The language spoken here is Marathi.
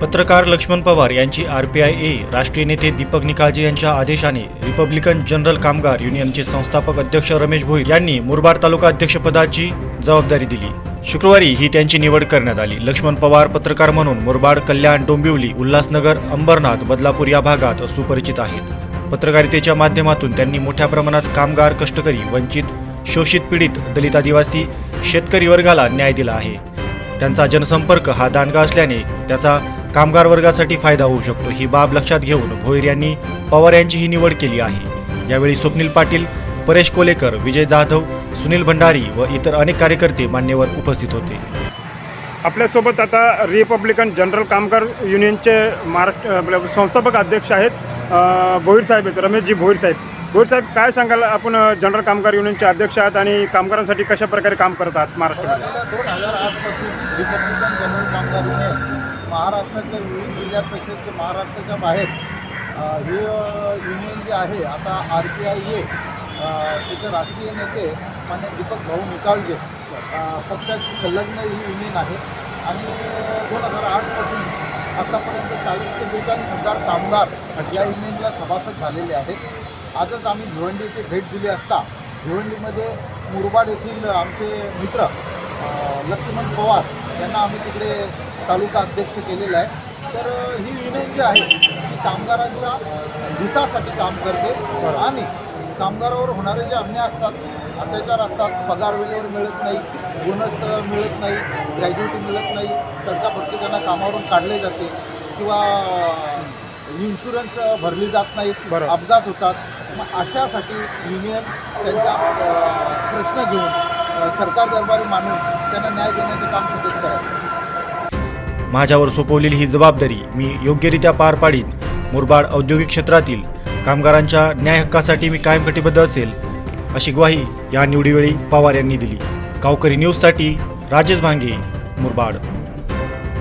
पत्रकार लक्ष्मण पवार यांची आरपीआय ए राष्ट्रीय नेते दीपक निकाळजे यांच्या आदेशाने रिपब्लिकन जनरल कामगार युनियनचे संस्थापक अध्यक्ष रमेश भोईर यांनी मुरबाड तालुका अध्यक्षपदाची जबाबदारी दिली. शुक्रवारी ही त्यांची निवड करण्यात आली. लक्ष्मण पवार पत्रकार म्हणून मुरबाड कल्याण डोंबिवली उल्हासनगर अंबरनाथ बदलापूर या भागात सुपरिचित आहेत. पत्रकारितेच्या माध्यमातून त्यांनी मोठ्या प्रमाणात कामगार कष्टकरी वंचित शोषित पीडित दलित आदिवासी शेतकरी वर्गाला न्याय दिला आहे. त्यांचा जनसंपर्क हा दांडगा असल्याने त्याचा कामगार वर्गासाठी फायदा होऊ शकतो ही बाब लक्षात घेऊन भोईर यांनी पवार यांची ही निवड केली आहे. यावेळी स्वप्नील पाटील परेश कोलेकर विजय जाधव सुनील भंडारी व इतर अनेक कार्यकर्ते मान्यवर उपस्थित होते. आपल्यासोबत आता रिपब्लिकन जनरल कामगार युनियनचे महाराष्ट्र संस्थापक अध्यक्ष आहेत भोईर साहेब आहेत रमेशजी भोईर साहेब. भोईर साहेब काय सांगाल? आपण जनरल कामगार युनियनचे अध्यक्ष आहात आणि कामगारांसाठी कशा प्रकारे काम करत आहात महाराष्ट्रामध्ये? दोन हजार आठपासून रिपब्लिकन जनरल कामगार युनियन महाराष्ट्राच्या विविध जिल्ह्यापेक्षा महाराष्ट्राच्या बाहेर हे युनियन जे आहे आता आर पी आय ए त्याचे राष्ट्रीय नेते मान्य दीपक भाऊ निकाळजे अ, पक्षाची संलग्न ही युनियन आहे. आणि दोन हजार आठपासून आतापर्यंत चाळीस ते बेचाळीस हजार कामगार या युनियनला सभासद झालेले आहेत. आजच आम्ही भिवंडी येथे भेट दिली असता. भिवंडीमध्ये मुरबाड येथील आमचे मित्र लक्ष्मण पवार यांना आम्ही तिकडे तालुका अध्यक्ष केलेला आहे. तर ही युनियन जी आहे ती कामगारांच्या हितासाठी काम करते आणि कामगारावर होणारे जे अन्याय असतात अत्याचार असतात पगार वेळेवर मिळत नाही बोनस मिळत नाही ग्रॅज्युएटी मिळत नाही त्यांच्या त्यांना कामावरून काढले जाते किंवा इन्शुरन्स भरली जात नाही बरोबर. अपघात होतात. मग अशासाठी युनियन त्यांचा अ, प्रश्न घेऊन अ, सरकार दरबारी मानून त्यांना न्याय देण्याचं काम सतत करायचं माझ्यावर सोपवलेली ही जबाबदारी मी योग्यरित्या पार पाडीन. मुरबाड औद्योगिक क्षेत्रातील कामगारांच्या न्याय हक्कासाठी मी कायम कटिबद्ध असेल अशी ग्वाही या निवडीवेळी पवार यांनी दिली. गावकरी न्यूजसाठी राजेश भांगे मुरबाड.